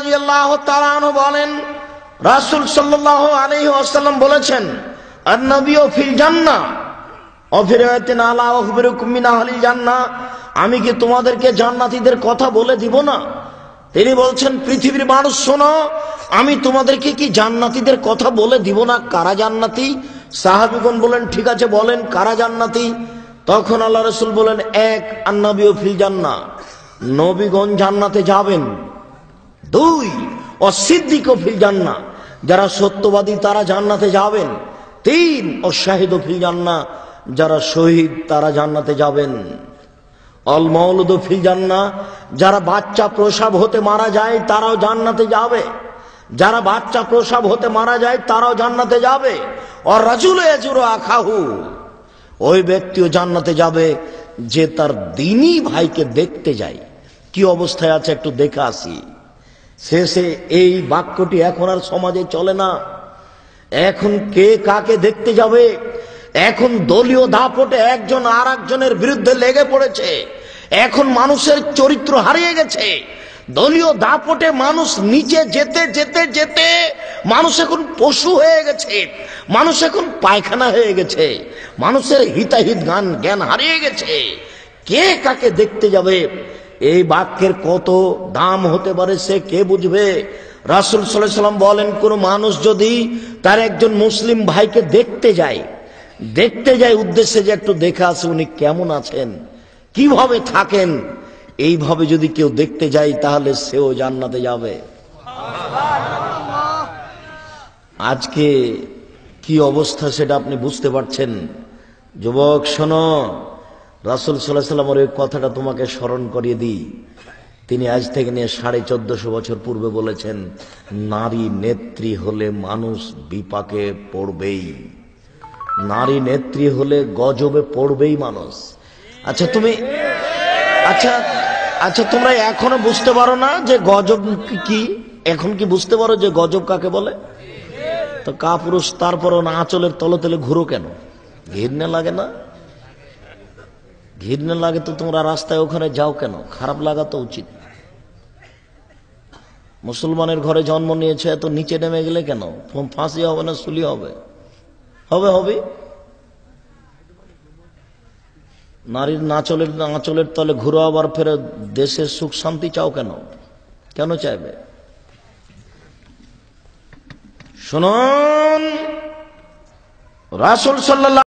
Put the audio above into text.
আনহু বলেন, রাসূল সাল্লাল্লাহু আলাইহি ওয়াসাল্লাম বলেছেন, আন-নবিয়্যু ফিল জান্নাহ। অফিরায়াতিন আলা আহলিল জান্নাহ। আমি কি তোমাদেরকে জান্নাতীদের কথা বলে দিব না? তিনি বলছেন, পৃথিবীর মানুষ, শোনো, আমি তোমাদেরকে কি জান্নাতীদের কথা বলে দিব না? কারা জান্নাতি? সাহাবিগণ বলেন, ঠিক আছে, বলেন, কারা জান্নাতি? তখন আল্লাহ রসুল বলেন, এক আন্নাবি ও ফিল জান্না নবীগণ জান্নাতে যাবেন। দুই, অসিদ্দিক ও ফিল জান্না যারা সত্যবাদী, তারা জান্নাতে যাবেন। তিন ও শাহিদ ও ফিল জান্না যারা শহীদ, তারা জান্নাতে যাবেন। অল ফিল জান্না যারা বাচ্চা প্রসাব হতে মারা যায়, তারাও জান্নাতে যাবে। যারা বাচ্চা প্রসাব হতে মারা যায়, তারাও জান্নাতে যাবে। আখাহু। ওই ব্যক্তিও জান্নাতে যাবে যে তার দিনই ভাইকে দেখতে যায়। কি অবস্থায় আছে একটু দেখে আসি। শেষে এই বাক্যটি এখন আর সমাজে চলে না। এখন কে কাকে দেখতে যাবে? এখন দলীয় দাপটে একজন আর একজনের বিরুদ্ধে লেগে পড়েছে। এখন মানুষের চরিত্র হারিয়ে গেছে। দলীয় দাপটে মানুষ নিচে যেতে যেতে যেতে মানুষ এখন পশু হয়ে গেছে। মানুষ এখন পায়খানা হয়ে গেছে। মানুষের হিতাহিত গান জ্ঞান হারিয়ে গেছে। কে কাকে দেখতে যাবে? এই বাক্যের কত দাম হতে পারে সে কে বুঝবে? রাসুল সাল্লাম বলেন, কোন মানুষ যদি তার একজন মুসলিম ভাইকে দেখতে যায় দেখতে যায় উদ্দেশ্যে যে একটু দেখে আসে উনি কেমন আছেন, কীভাবে থাকেন, এইভাবে যদি কেউ দেখতে যায় তাহলে সেও জান্নাতে যাবে। আজকে কি অবস্থা সেটা আপনি বুঝতে পারছেন? যুবক, শোনো রাসুল সাল্লাহ ওই কথাটা তোমাকে স্মরণ করিয়ে দিই। তিনি আজ থেকে নিয়ে সাড়ে চোদ্দশো বছর পূর্বে বলেছেন, নারী নেত্রী হলে মানুষ বিপাকে পড়বেই। নারী নেত্রী হলে গজবে পড়বেই মানুষ। আচ্ছা তুমি আচ্ছা আচ্ছা তোমরা এখনও বুঝতে পারো না যে গজব কি? এখন কি বুঝতে পারো যে গজব কাকে বলে? তো কা পুরুষ তারপরও না আঁচলের তলে তলে ঘুরো কেন? ঘিরনে লাগে না? ঘিরনে লাগে তো তোমরা রাস্তায় ওখানে যাও কেন? খারাপ লাগা তো উচিত। মুসলমানের ঘরে জন্ম নিয়েছে, এত নিচে নেমে গেলে কেন? ফাঁসি হবে না সুলি হবে? হবে হবে। নারীর নাচলের, আঁচলের তলে ঘুরো আবার ফেরে দেশের সুখ, শান্তি চাও কেন? কেন চাইবে? শুনুন। রাসুল সাল্লাহ